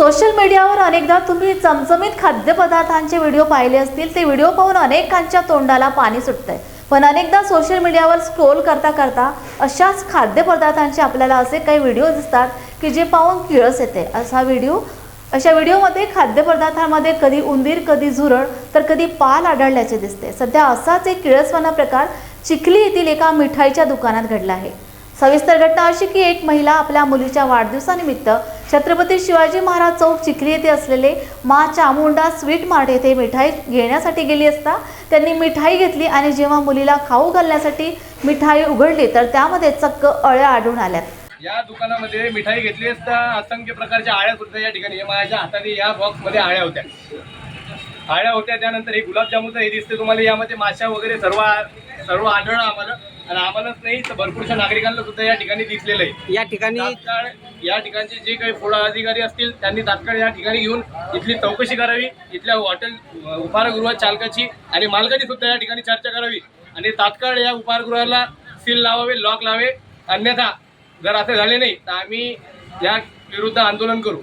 Social मीडियावर अनेकदा तुम्ही चमचमीत खाद्यपदार्थांचे व्हिडिओ पाहिले असतील ते व्हिडिओ पाहून अनेकांच्या तोंडाला पाणी सुटतंय. पण अनेकदा सोशल मीडियावर स्क्रोल करता करता अशाच खाद्यपदार्थांचे आपल्याला असे काही व्हिडिओ दिसतात की जे पाहून किळस येते. असा व्हिडिओ अशा व्हिडिओमध्ये खाद्यपदार्थांमध्ये कधी उंदीर कधी झुरळ तर कधी पाल आढळल्याचे दिसते. सध्या असाच एक किळसवाना प्रकार चिखली येथील एका मिठाईच्या दुकानात घडला आहे. सविस्तर घटना अशी की एक महिला आपल्या मुलीच्या वाढदिवसानिमित्त छत्रपती शिवाजी महाराज चौक चिखली येथे असलेले मा चामुंडा स्वीट मार्ट येथे मिठाई घेण्यासाठी गेली असता त्यांनी मिठाई घेतली आणि जेव्हा मुलीला खाऊ घालण्यासाठी मिठाई उघडली तर त्यामध्ये चक्क अळ्या आढळून आल्यात. या दुकानामध्ये मिठाई घेतली असता असंख्य प्रकारच्या आळ्या सुद्धा या ठिकाणी हे माझ्या हाताने या बॉक्समध्ये आळ्या होत्या. आळ्या होत्या त्यानंतर हे गुलाबजामुनचं हे दिसते तुम्हाला. यामध्ये माशा वगैरे सर्व सर्व आढळलं आम्हाला. आणि आम्हालाच नाही तर भरपूरशा नागरिकांना सुद्धा या ठिकाणी दिसलेलं आहे. या ठिकाणी तात्काळ या ठिकाणचे जे काही पुढा अधिकारी असतील त्यांनी तात्काळ या ठिकाणी घेऊन इथली चौकशी करावी इथल्या हॉटेल अ, उपाहारगृह चालकाची आणि मालकाची सुद्धा या ठिकाणी चर्चा करावी. आणि तात्काळ या उपाहारगृहाला सील लावावे लॉक लावे अन्यथा जर असे झाले नाही तर आम्ही या विरुद्ध आंदोलन करू.